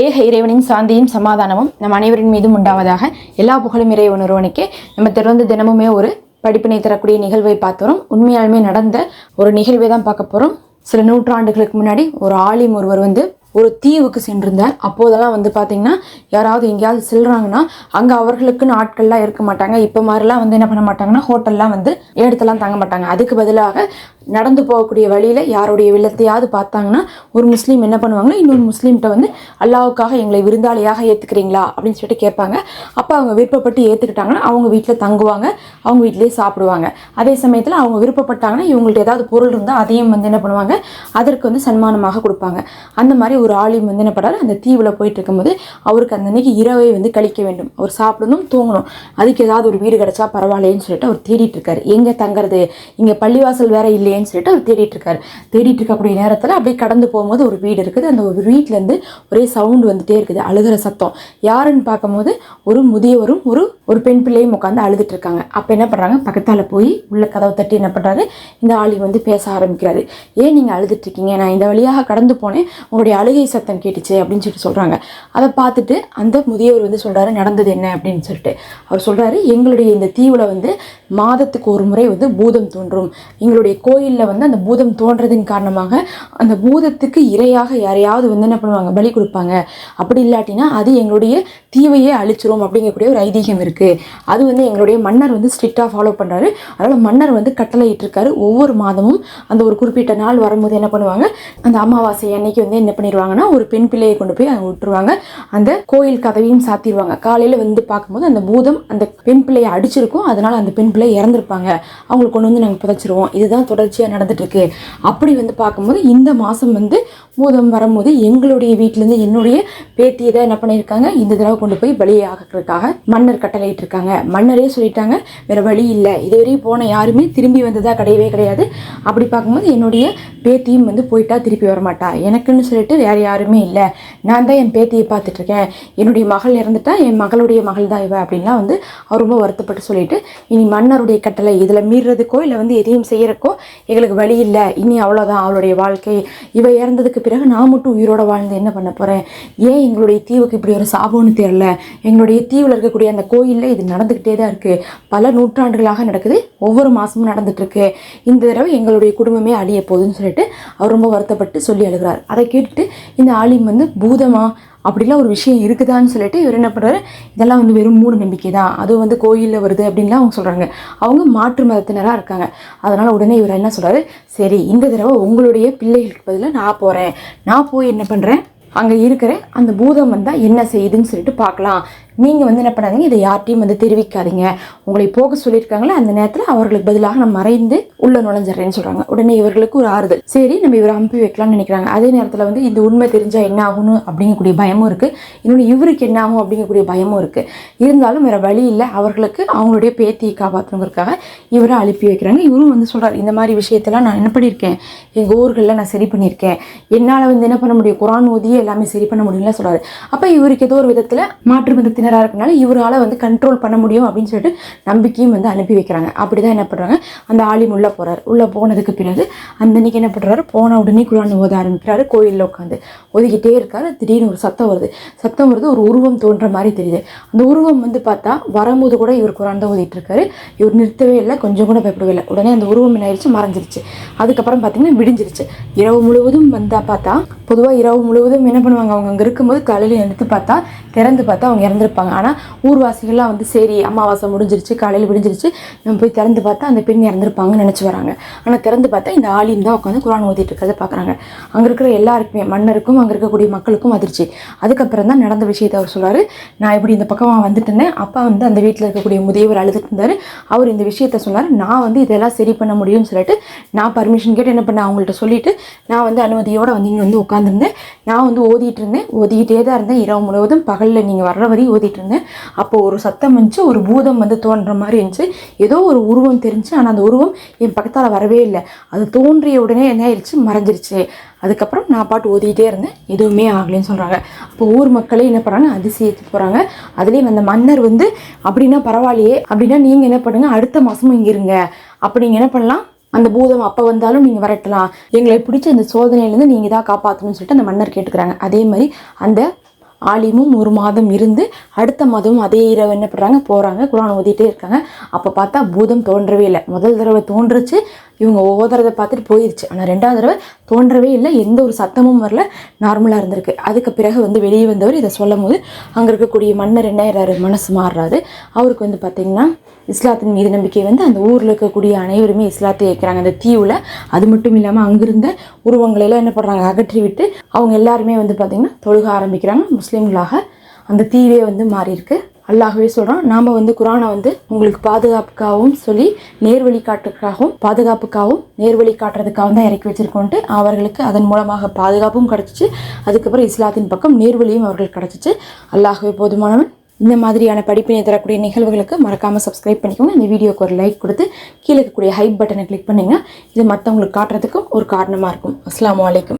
ஏக இறைவனின் சாந்தியும் சமாதானமும் நம் அனைவரின் மீதும் உண்டாவதாக எல்லா புகழும் இறைவன் ஒருவனுக்கே நம்ம தொடர்ந்து தினமுமே ஒரு படிப்பினை தரக்கூடிய நிகழ்வை பார்த்தோம். உண்மையாலுமே நடந்த ஒரு நிகழ்வை தான் பார்க்க போகிறோம் சில நூற்றாண்டுகளுக்கு முன்னாடி ஒரு ஆலிம் ஒருவர் வந்து ஒரு தீவுக்கு சென்றிருந்தார். அப்போதெல்லாம் வந்து பார்த்தீங்கன்னா யாராவது எங்கேயாவது செல்றாங்கன்னா அங்கே அவர்களுக்குன்னு ஆட்கள்லாம் இருக்க மாட்டாங்க. இப்போ மாதிரிலாம் வந்து என்ன பண்ண மாட்டாங்கன்னா ஹோட்டல்லாம் வந்து எடுத்துலாம் தங்க மாட்டாங்க. அதுக்கு பதிலாக நடந்து போகக்கூடிய வழியில் யாருடைய வில்லத்தையாவது பார்த்தாங்கன்னா ஒரு முஸ்லீம் என்ன பண்ணுவாங்கன்னா இன்னொரு முஸ்லீம்கிட்ட வந்து அல்லாவுக்காக எங்களை விருந்தாளியாக ஏற்றுக்கிறீங்களா அப்படின்னு சொல்லிட்டு கேட்பாங்க. அப்போ அவங்க விருப்பப்பட்டு ஏற்றுக்கிட்டாங்கன்னா அவங்க வீட்டில் தங்குவாங்க அவங்க வீட்டிலேயே சாப்பிடுவாங்க. அதே சமயத்தில் அவங்க விருப்பப்பட்டாங்கன்னா இவங்கள்ட்ட ஏதாவது பொருள் இருந்தால் அதையும் வந்து என்ன பண்ணுவாங்க அதற்கு வந்து சன்மானமாக கொடுப்பாங்க. அந்த மாதிரி ஒரு ஆளியும் வந்து என்ன பண்ணாரு அந்த தீவில் போயிட்டு இருக்கும்போது அவருக்கு அந்த அன்னைக்கு இரவை வந்து கழிக்க வேண்டும். அவர் சாப்பிடணும் தூங்கணும். அதுக்கு ஏதாவது ஒரு வீடு கிடச்சா பரவாயில்லன்னு சொல்லிட்டு அவர் தேடிட்டு இருக்காரு. எங்கே தங்குறது? இங்கே பள்ளிவாசல் வேற இல்லையேன்னு சொல்லிட்டு அவர் தேடிட்டு இருக்காரு. தேடிட்டு இருக்கக்கூடிய நேரத்தில் அப்படியே கடந்து போகும்போது ஒரு வீடு இருக்குது. அந்த ஒரு வீட்டிலேருந்து ஒரே சவுண்டு வந்துட்டே இருக்குது. அழுகிற சத்தம். யாருன்னு பார்க்கும்போது ஒரு முதியவரும் ஒரு ஒரு பெண் பிள்ளையும் உட்காந்து அழுதுட்டு இருக்காங்க. அப்போ என்ன பண்ணுறாங்க பக்கத்தால் போய் உள்ள கதவை தட்டி என்ன பண்ணுறாரு இந்த ஆளி வந்து பேச ஆரம்பிக்கிறாரு. ஏன் நீங்கள் அழுதுட்டு இருக்கீங்க? நான் இந்த வழியாக கடந்து போனேன். உங்களுடைய அழுகை சத்தம் கேட்டுச்சு அப்படின்னு சொல்லிட்டு சொல்கிறாங்க அதை பார்த்துட்டு அந்த முதியவர் வந்து சொல்கிறாரு நடந்தது என்ன? அப்படின்னு சொல்லிட்டு. அவர் சொல்கிறாரு எங்களுடைய இந்த தீவில் வந்து மாதத்துக்கு ஒரு முறை வந்து பூதம் தோன்றும். எங்களுடைய கோயில் கோவிலில் வந்து அந்த பூதம் தோன்றதின் காரணமாக அந்த பூதத்துக்கு இரையாக யாரையாவது வந்து என்ன பண்ணுவாங்க? பலி கொடுப்பாங்க. அப்படி இல்லாட்டினா அது எங்களுடைய தீவையே அழிச்சிரும் அப்படிங்கக்கூடிய ஒரு ஐதீகம் இருக்குது அது வந்து எங்களுடைய மன்னர் வந்து ஸ்ட்ரிக்டாக ஃபாலோ பண்ணுறாரு அதனால் மன்னர் வந்து கட்டளையிட்டிருக்காரு. ஒவ்வொரு மாதமும் அந்த ஒரு குறிப்பிட்ட நாள் வரும்போது என்ன பண்ணுவாங்க? அந்த அமாவாசை அன்னைக்கு வந்து என்ன பண்ணிடுவாங்கன்னா ஒரு பெண் பிள்ளையை கொண்டு போய் அங்கே விட்டுருவாங்க. அந்த கோயில் கதவையும் சாத்திடுவாங்க. காலையில் வந்து பார்க்கும்போது அந்த பூதம் அந்த பெண் பிள்ளையை அடிச்சிருக்கும். அதனால் அந்த பெண் பிள்ளை இறந்துருப்பாங்க. அவங்களுக்கு கொண்டு வந்து நாங்கள் புதைச்சிருவோம். இதுதான் தொடர்ச்சி தொடர்ச்சியாக நடந்துட்டு அப்படி வந்து பார்க்கும்போது இந்த மாதம் வந்து மோதம் வரும்போது எங்களுடைய வீட்டிலேருந்து என்னுடைய பேத்தியை தான் என்ன பண்ணியிருக்காங்க இந்த தடவை கொண்டு போய் பலியாகிறதுக்காக மன்னர் கட்டளையிட்டு இருக்காங்க மன்னரே சொல்லிட்டாங்க வேற வழி இல்லை. இதுவரையும் போன யாருமே திரும்பி வந்ததாக கிடையவே கிடையாது. அப்படி பார்க்கும்போது என்னுடைய பேத்தியும் வந்து போயிட்டா திருப்பி வரமாட்டா. எனக்குன்னு சொல்லிட்டு வேறு யாருமே இல்லை. நான் தான் என் பேத்தியை பார்த்துட்ருக்கேன். என்னுடைய மகள் இறந்துட்டா என் மகளுடைய மகள் தான் இவ அப்படின்லாம் வந்து அவர் ரொம்ப வருத்தப்பட்டு சொல்லிட்டு இனி மன்னருடைய கட்டளை இதில் மீறுறதுக்கோ இல்லை வந்து எதையும் செய்கிறக்கோ எங்களுக்கு வழி இல்லை. இனி அவ்வளோதான் அவளுடைய வாழ்க்கை. இவ இறந்ததுக்கு பிறகு நான் மட்டும் உயிரோட வாழ்ந்து என்ன பண்ண போகிறேன் ஏன் எங்களுடைய தீவுக்கு இப்படி ஒரு சாபம்னு தெரியல? எங்களுடைய தீவில் இருக்கக்கூடிய அந்த கோயிலில் இது நடந்துக்கிட்டே தான் இருக்குது பல நூற்றாண்டுகளாக நடக்குது. ஒவ்வொரு மாதமும் நடந்துகிட்ருக்கு இந்த தடவை எங்களுடைய குடும்பமே அழிய போகுதுன்னு சொல்லிட்டு அவர் ரொம்ப வருத்தப்பட்டு சொல்லி அழுகிறார். அதை கேட்டுட்டு இந்த ஆலிம் வந்து பூதமா? அப்படிலாம் ஒரு விஷயம் இருக்குதான்னு சொல்லிட்டு இவர் என்ன பண்ணுறாரு இதெல்லாம் வந்து வெறும் மூட நம்பிக்கை தான் அதுவும் வந்து கோயிலில் வருது அப்படின்லாம் அவங்க சொல்கிறாங்க அவங்க மாற்று மதத்தினராக இருக்காங்க. அதனால் உடனே இவர் என்ன சொல்கிறாரு சரி இந்த தடவை உங்களுடைய பிள்ளைகளுக்கு பதிலாக நான் போகிறேன் நான் போய் என்ன பண்ணுறேன் அங்கே இருக்கிற அந்த பூதம் வந்தால் என்ன செய்யுதுன்னு சொல்லிட்டு பார்க்கலாம். நீங்கள் வந்து என்ன பண்ணாதீங்க இதை யார்ட்டையும் வந்து தெரிவிக்காதீங்க. உங்களை போக சொல்லியிருக்காங்களே அந்த நேரத்தில் அவர்களுக்கு பதிலாக நான் மறைந்து உள்ள நுழைஞ்சிட்றேன்னு சொல்கிறாங்க உடனே இவர்களுக்கு ஒரு ஆறுதல். சரி நம்ம இவரை அனுப்பி வைக்கலாம்னு நினைக்கிறாங்க. அதே நேரத்தில் வந்து இந்த உண்மை தெரிஞ்சால் என்ன ஆகும்னு அப்படிங்கக்கூடிய பயமும் இருக்குது இன்னொன்று இவருக்கு என்ன ஆகும் அப்படிங்கக்கூடிய பயமும் இருக்குது இருந்தாலும் வேறு வழி இல்லை. அவர்களுக்கு அவங்களுடைய பேத்தியை காப்பாற்றணுங்கிறதுக்காக இவரை அனுப்பி வைக்கிறாங்க. இவரும் வந்து சொல்கிறார் இந்த மாதிரி விஷயத்தெல்லாம் நான் என்ன பண்ணியிருக்கேன்? எங்கள் ஊர்களில் நான் சரி பண்ணியிருக்கேன். என்னால் வந்து என்ன பண்ண முடியும்? குரான் ஓதியே எல்லாமே சரி பண்ண முடியும்னு சொல்கிறாரு அப்போ இவருக்கு ஏதோ ஒரு விதத்தில் மாற்று மதத்தினராக இருக்கனால இவரால் வந்து கண்ட்ரோல் பண்ண முடியும் அப்படின்னு சொல்லிட்டு நம்பிக்கையும் வந்து அனுப்பி வைக்கிறாங்க. அப்படி தான் என்ன பண்ணுறாங்க அந்த ஆலிம் உள்ளே போகிறார் உள்ளே போனதுக்கு பிறகு அந்த அன்றைக்கி என்ன பண்ணுறாரு போன உடனே குரான் ஓத ஆரம்பிக்கிறாரு. கோயிலில் உட்காந்து ஒதுக்கிட்டே இருக்காரு. திடீர்னு ஒரு சத்தம் வருது. சத்தம் வருது ஒரு உருவம் தோன்ற மாதிரி தெரியுது. அந்த உருவம் வந்து பார்த்தா வரும்போது கூட இவர் குரான் தான் ஓதிட்டு இவர் நிறுத்தவே இல்லை. கொஞ்சம் கூட பயப்படவே இல்லை உடனே அந்த உருவம் என்ன ஆயிடுச்சு மறைஞ்சிருச்சு. அதுக்கப்புறம் பார்த்தீங்கன்னா விடிஞ்சிருச்சு. இரவு முழுவதும் வந்தால் பார்த்தா பொதுவாக இரவு முழுவதும் என்ன பண்ணுவாங்க? அவங்க அங்கே இருக்கும்போது காலையில் எடுத்து பார்த்தா திறந்து பார்த்தா அவங்க இறந்துருப்பாங்க. ஆனால் ஊர்வாசிகள்லாம் வந்து சரி அமாவாசை முடிஞ்சிருச்சு காலையில் விடிஞ்சிருச்சு நம்ம போய் திறந்து பார்த்தா அந்த பெண் இறந்துருப்பாங்கன்னு நினச்சி வராங்க. ஆனால் திறந்து பார்த்தா இந்த ஆலியும் தான் உட்காந்து குரான் ஓதிட்டு இருக்கிறத பார்க்குறாங்க அங்கே இருக்கிற எல்லாருக்குமே மன்னருக்கும் அங்கே இருக்கக்கூடிய மக்களுக்கும் அதிர்ச்சி. அதுக்கப்புறம் தான் நடந்த விஷயத்தை அவர் சொல்றாரு. நான் இப்படி இந்த பக்கமாக வந்துட்டு இருந்தேன். அப்பா வந்து அந்த வீட்டில் இருக்கக்கூடிய முதியவர் அழுதுட்டு இருந்தார். அவர் இந்த விஷயத்த சொன்னார். நான் வந்து இதெல்லாம் சரி பண்ண முடியும்னு சொல்லிட்டு நான் பர்மிஷன் கேட்டு என்ன பண்ணேன்? அவங்கள்ட்ட சொல்லிட்டு நான் வந்து அனுமதியோடு வந்து இங்கே வந்து உட்காந்துருந்தேன் நான் வந்து ஓதிட்டு இருந்தேன் ஓதிக்கிட்டே தான் இருந்தேன். இரவு முழுவதும் பகலில் நீங்கள் வர்ற வரையும் ஓதிட்டு இருந்தேன் அப்போ ஒரு சத்தம் வந்துச்சு. ஒரு பூதம் வந்து தோன்ற மாதிரி இருந்துச்சு. ஏதோ ஒரு உருவம் தெரிஞ்சு ஆனால் அந்த உருவம் என் பக்கத்தால் வரவே இல்லை. அது தோன்றிய உடனே என்ன ஆயிடுச்சு? மறைஞ்சிருச்சு. அதுக்கப்புறம் நான் பாட்டு ஓதிக்கிட்டே இருந்தேன். எதுவுமே ஆகலைன்னு சொல்கிறாங்க அப்போ ஊர் மக்களே என்ன பண்ணுறாங்க அதிசயத்துக்கு போகிறாங்க அதுலேயும் அந்த மன்னர் வந்து அப்படின்னா பரவாயில்லையே. அப்படின்னா நீங்கள் என்ன பண்ணுங்கள் அடுத்த மாதமும் இங்கே இருங்க. அப்போ நீங்கள் என்ன பண்ணலாம்? அந்த பூதம் அப்போ வந்தாலும் நீங்கள் வரட்டலாம். எங்களை பிடிச்ச இந்த சோதனையிலேருந்து நீங்கள் தான் காப்பாற்றணும்னு சொல்லிட்டு அந்த மன்னர் கேட்டுக்கிறாங்க. அதே மாதிரி அந்த ஆலிமும் ஒரு மாதம் இருந்து அடுத்த மாதமும் அதே இரவு என்ன பண்ணுறாங்க போகிறாங்க குரான் ஓதிட்டே இருக்காங்க. அப்போ பார்த்தா பூதம் தோன்றவே இல்லை. முதல் தடவை தோன்றுச்சு. இவங்க ஓதுறதை பார்த்துட்டு போயிடுச்சு ஆனால் ரெண்டாவது தடவை தோன்றவே இல்லை. எந்த ஒரு சத்தமும் வரல. நார்மலாக இருந்திருக்கு. அதுக்கு பிறகு வந்து வெளியே வந்தவர் இதை சொல்லும் போது அங்கே இருக்கக்கூடிய மன்னர் என்ன ஆயிடுறாரு? மனசு மாறுறாரு. அவருக்கு வந்து பார்த்திங்கன்னா இஸ்லாத்தின் மீது நம்பிக்கை வந்து அந்த ஊரில் இருக்கக்கூடிய அனைவருமே இஸ்லாத்தை ஏற்கிறாங்க அந்த தீவில் அது மட்டும் இல்லாமல் அங்கிருந்த உருவங்களை எல்லாம் என்ன பண்ணுறாங்க அகற்றி விட்டு அவங்க எல்லாருமே வந்து பார்த்திங்கன்னா தொழுக ஆரம்பிக்கிறாங்க. முஸ்லீம்களாக அந்த தீவே வந்து மாறியிருக்கு. அல்லாகவே சொல்கிறோம் சொல்கிறான் நாம் வந்து குரானை வந்து உங்களுக்கு பாதுகாப்புக்காகவும் சொல்லி நேர்வழி காட்டுறதுக்காகவும் பாதுகாப்புக்காகவும் நேர்வழி காட்டுறதுக்காகவும் தான் இறக்கி வச்சுருக்கோன்ட்டு அவர்களுக்கு அதன் மூலமாக பாதுகாப்பும் கிடச்சிச்சு. அதுக்கப்புறம் இஸ்லாத்தின் பக்கம் நேர்வழியும் அவர்களுக்கு கிடச்சிச்சு. அல்லாகவே போதுமானவன். இந்த மாதிரியான படிப்பினை தரக்கூடிய நிகழ்வுகளுக்கு மறக்காமல் சப்ஸ்கிரைப் பண்ணிக்கோங்க. இந்த வீடியோக்கு ஒரு லைக் கொடுத்து கீழே இருக்கக்கூடிய ஹைப் பட்டனை கிளிக் பண்ணிங்கன்னா இது மற்றவங்களுக்கு காட்டுறதுக்கும் ஒரு காரணமாக இருக்கும். அஸ்லாம் அலைக்கும்.